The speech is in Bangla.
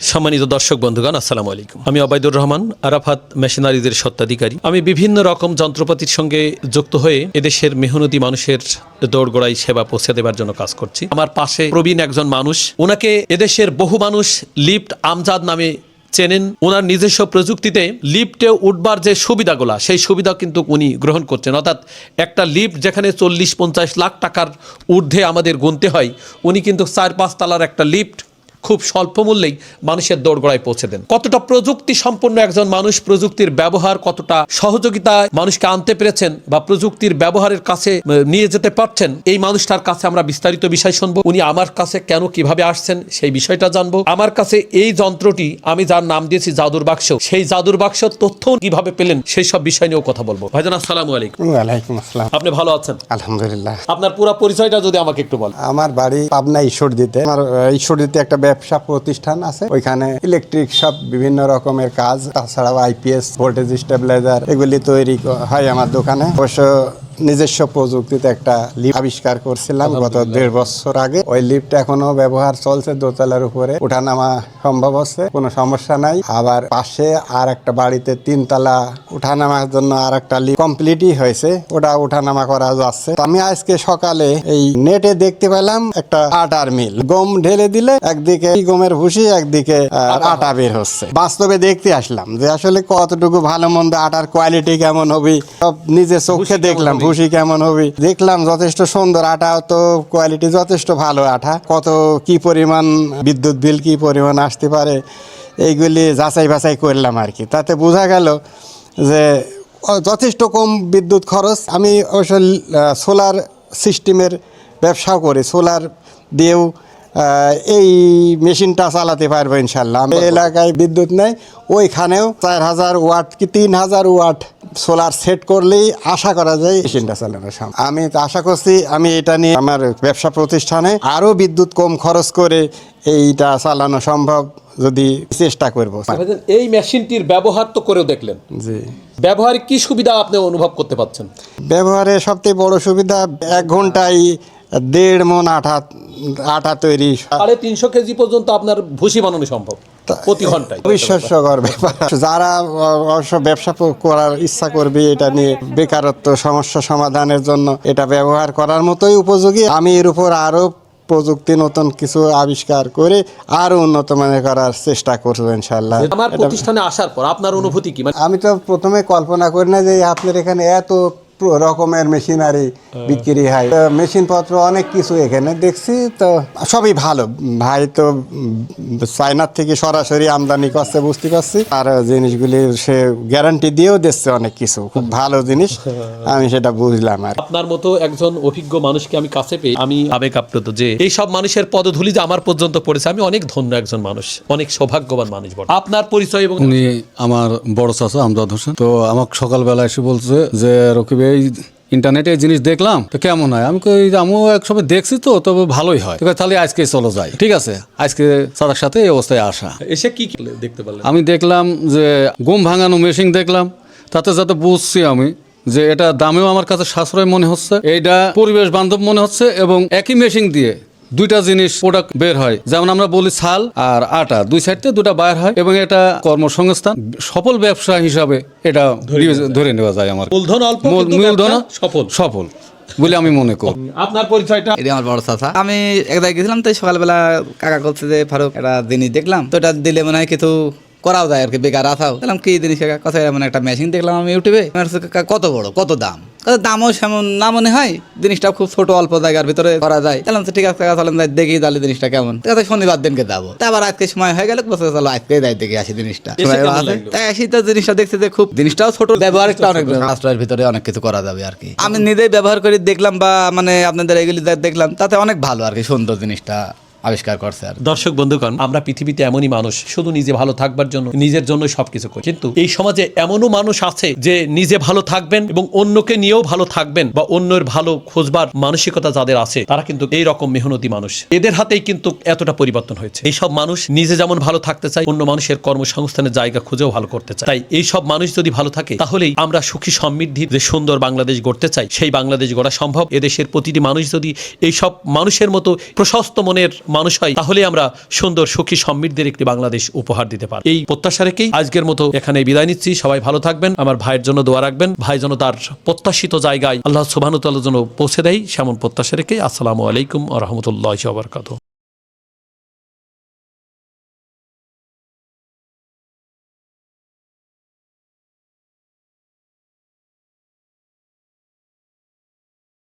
সম্মানিত দর্শক বন্ধুগণ, আসসালামু আলাইকুম। আমি অবায়দুর রহমান, আরাফাত মেশিনারিজের সত্ত্বাধিকারী আমি বিভিন্ন রকম যন্ত্রপাতির সঙ্গে যুক্ত হয়ে এদেশের মেহনতি মানুষের দৌড়গোড়াই সেবা পৌঁছে দেবার জন্য কাজ করছি। আমার পাশে প্রবীণ একজন মানুষ। ওনাকে এদেশের বহু মানুষ লিফট আমজাদ নামে চেনেন। ওনার নিজস্ব প্রযুক্তিতে লিফটে উঠবার যে সুবিধাগুলা, সেই সুবিধা কিন্তু উনি গ্রহণ করছেন। অর্থাৎ একটা লিফট যেখানে চল্লিশ পঞ্চাশ লাখ টাকার ঊর্ধ্বে আমাদের গুনতে হয়, উনি কিন্তু চার পাঁচ তালার একটা লিফট খুব স্বল্প মূল্যেই মানুষের দোরগোড়ায় পৌঁছে দেন। কতটা প্রযুক্তি সম্পন্ন একজন মানুষ প্রযুক্তির ব্যবহার কতটা সহযোগিতা মানুষকে আনতে পেরেছেন বা প্রযুক্তির ব্যবহারের কাছে নিয়ে যেতে পারছেন এই মানুষটার কাছে আমরা বিস্তারিত বিষয় শুনব। উনি আমার কাছে কেন কীভাবে আসছেন সেই বিষয়টা জানব। আমার কাছে এই যন্ত্রটি আমি যার নাম দিয়েছি জাদুর বাক্স সেই জাদুর বাক্স তথ্য কীভাবে পেলেন সেই সব বিষয় নিয়েও কথা বলব। ভাইজান আসসালামু আলাইকুম। আসসালাম। আপনি ভালো আছেন? আলহামদুলিল্লাহ। আপনার পুরো পরিচয়টা যদি আমাকে একটু বলেন। আমার বাড়ি পাবনা ঈশ্বর দিতে আমার ঈশ্বর দিতে একটা ব্যবসা প্রতিষ্ঠান আছে। ওইখানে ইলেকট্রিক সব বিভিন্ন রকমের কাজ, তাছাড়াও আইপিএস ভোল্টেজ স্টেবিলাইজার এগুলি তৈরি হয় আমার দোকানে। অবশ্য নিজস্ব প্রযুক্তিতে একটা লিফট আবিষ্কার করছিলাম গত দেড় বছর আগে। ওই লিফট এখনও ব্যবহার চলছে দোতলার উপরে। ওঠানামা সম্ভব হচ্ছে কোনো সমস্যা নাই। আবার পাশে আর একটা বাড়িতে তিনতলা উঠানামার জন্য আর একটা লিফট কমপ্লিটই হয়েছে। ওটা উঠানামা করা যাচ্ছে। আমি আজকে সকালে এই নেটে দেখতে পেলাম একটা আটার মিল। গম ঢেলে দিলে একদিকে গমের ভুসি একদিকে আটা। বের হচ্ছে। বাস্তবে দেখতে আসলাম যে আসলে কতটুকু ভালো মন্দ আটার কোয়ালিটি কেমন হবে সব নিজে চোখে দেখলাম। ভুসি কেমন হবে? দেখলাম যথেষ্ট সুন্দর আটা, তো কোয়ালিটি যথেষ্ট ভালো আঠা কত, কি পরিমাণ বিদ্যুৎ বিল, কি পরিমাণ আসতে পারে? এইগুলি যাচাই বাছাই করলাম আর কি তাতে বোঝা গেল যে যথেষ্ট কম বিদ্যুৎ খরচ। আমি অবশ্য সোলার সিস্টেমের ব্যবসাও করি। সোলার দিয়েও এই মেশিনটা চালাতে পারব ইনশাল্লাহ এলাকায় বিদ্যুৎ নেই ওইখানেও চার হাজার ওয়াট কি তিন হাজার ওয়াট সোলার সেট করলেই আশা করা যায় মেশিনটা চালানো সম্ভব। আমি আশা করছি আমি এটা নিয়ে আমার ব্যবসা প্রতিষ্ঠানে আরও বিদ্যুৎ কম খরচ করে এইটা চালানো সম্ভব যদি চেষ্টা করব। এই মেশিনটির ব্যবহার তো করেও দেখলেন। জি। ব্যবহারে কি সুবিধা আপনি অনুভব করতে পারছেন ব্যবহারে সবচেয়ে বড় সুবিধা এক ঘন্টায় দেড় মন আটা আটা তৈরি। সাড়ে তিনশো কেজি পর্যন্ত আপনার ভুসি বানানো সম্ভব প্রতি ঘন্টায়। অবিশ্বাস্যকর ব্যাপার। যারা অবশ্য ব্যবসা করার ইচ্ছা করবে এটা নিয়ে বেকারত্ব সমস্যা সমাধানের জন্য এটা ব্যবহার করার মতোই উপযোগী। আমি এর উপর আরও প্রযুক্তি নতুন কিছু আবিষ্কার করে আরও উন্নত মানের করার চেষ্টা করব ইনশাল্লাহ আমার প্রতিষ্ঠানে আসার পর আপনার অনুভূতি কি? মানে আমি তো প্রথমে কল্পনা করি না যে আপনার এখানে এত রকমের মেশিনারি বিক্রি হয়। মেশিনপত্র অনেক কিছু এখানে দেখছি তো সবই ভালো। ভাই তো চায়নার থেকে সরাসরি আমদানি করছে বুঝতে পারছি। আর জিনিসগুলি সে গ্যারান্টি দিয়েও দিচ্ছে অনেক কিছু। খুব ভালো জিনিস আমি সেটা বুঝলাম আর। আপনার মতো একজন অভিজ্ঞ মানুষকে আমি কাছে পেয়ে আমি আবেগ আপ্লুত যে এই সব মানুষের পদধূলি যে আমার পর্যন্ত পড়েছে আমি অনেক ধন্য একজন মানুষ অনেক সৌভাগ্যবান মানুষ। আপনার পরিচয় এবং উনি আমার বড় চাচা আমজাদ হোসেন। তো আমাকে সকালবেলা এসে বলছে যে রকিব এই ইন্টারনেটে এই জিনিস দেখলাম তো কেমন হয়? আমি কই আমিও এক সময় দেখছি তো তবে ভালোই হয়। তাহলে আজকে চলো যাই। ঠিক আছে? আজকে সাদার সাথে এই অবস্থায় আসা। এসে কি কি দেখতে পারলাম আমি দেখলাম যে গুম ভাঙানো মেশিন দেখলাম তাতে যাতে বুঝছি আমি যে এটা দামেও আমার কাছে সাশ্রয় মনে হচ্ছে এইটা পরিবেশ বান্ধব মনে হচ্ছে এবং একই মেশিন দিয়ে দুইটা জিনিস প্রোডাক্ট বের হয়। যেমন আমরা বলি ছাল আর আটা দুই সাইডতে দুটা বাইর হয় এবং এটা কর্মসংস্থান সফল ব্যবসা হিসাবে এটা ধরে নেওয়া যায়। আমার। মূলধন অল্প মূলধন সফল। সফল বলে আমি মনে করি। আপনার পরিচয়টা? এটা আমার বড় চাচা। আমি এক জায়গায় গেছিলাম তো সকালবেলা কাকা বলছে যে ফারুক একটা জিনিস দেখলাম। তো এটা দিলে মনে হয় কিছু করাও যায় আর কি বেকার আসাও। বললাম কি জিনিস কাকা? কথা মানে একটা মেশিন দেখলাম আমি ইউটিউবে। আমার কত বড়? কত দাম? দামও সেমন না মনে হয়। জিনিসটা খুব ছোট অল্প জায়গার ভিতরে করা যায়। তাহলে ঠিক আছে যাই দেখি তাহলে জিনিসটা কেমন। ঠিক আছে শনিবার দিনকে যাব। তা আবার আজকে সময় হয়ে গেল বলছে চলো আজকে যাই দেখি আসি জিনিসটা? তাই আসি তো জিনিসটা দেখছি যে খুব জিনিসটাও ছোট ব্যবহারিকটা অনেক রাষ্ট্রের ভিতরে অনেক কিছু করা যাবে আর কি। আমি নিজেই ব্যবহার করে দেখলাম বা মানে আপনাদের এগুলি দেখলাম তাতে অনেক ভালো আর কি সুন্দর জিনিসটা। আবিষ্কার করছে আর দর্শক বন্ধুগণ, আমরা পৃথিবীতে এমনই মানুষ, শুধু নিজে ভালো থাকবার জন্য, নিজের জন্য সবকিছু করি। কিন্তু এই সমাজে এমনও মানুষ আছে যে নিজে ভালো থাকবেন এবং অন্যকে নিয়েও ভালো থাকবেন বা অন্যের ভালো খোঁজবার মানসিকতা যাদের আছে, তারা কিন্তু এই রকম মেহনতি মানুষ। এদের হাতেই কিন্তু এতটা পরিবর্তন হয়েছে। এই সব মানুষ নিজে যেমন ভালো থাকতে চায়, অন্য মানুষের কর্মসংস্থানের জায়গা খুঁজেও ভালো করতে চায়। তাই এই সব মানুষ যদি ভালো থাকে, তাহলেই আমরা সুখী সমৃদ্ধির যে সুন্দর বাংলাদেশ গড়তে চাই, সেই বাংলাদেশ গড়া সম্ভব। এদেশের প্রতিটি মানুষ যদি এই সব মানুষের মতো প্রশস্ত মনের মানুষ হয়, তাহলে আমরা সুন্দর, সুখী, সমৃদ্ধির একটি বাংলাদেশ উপহার দিতে পারি। এই প্রত্যাশা রেখেই আজকের মতো এখানে বিদায় নিচ্ছি। সবাই ভালো থাকবেন। আমার ভাইয়ের জন্য দোয়া রাখবেন। ভাই যেন তার প্রত্যাশিত জায়গায় আল্লাহ সুবাহানুতাল্লাহ যেন পৌঁছে দেয়, সেমন প্রত্যাশা রেখে আসসালামু আলাইকুম আহমতুল্লাহ বারকাত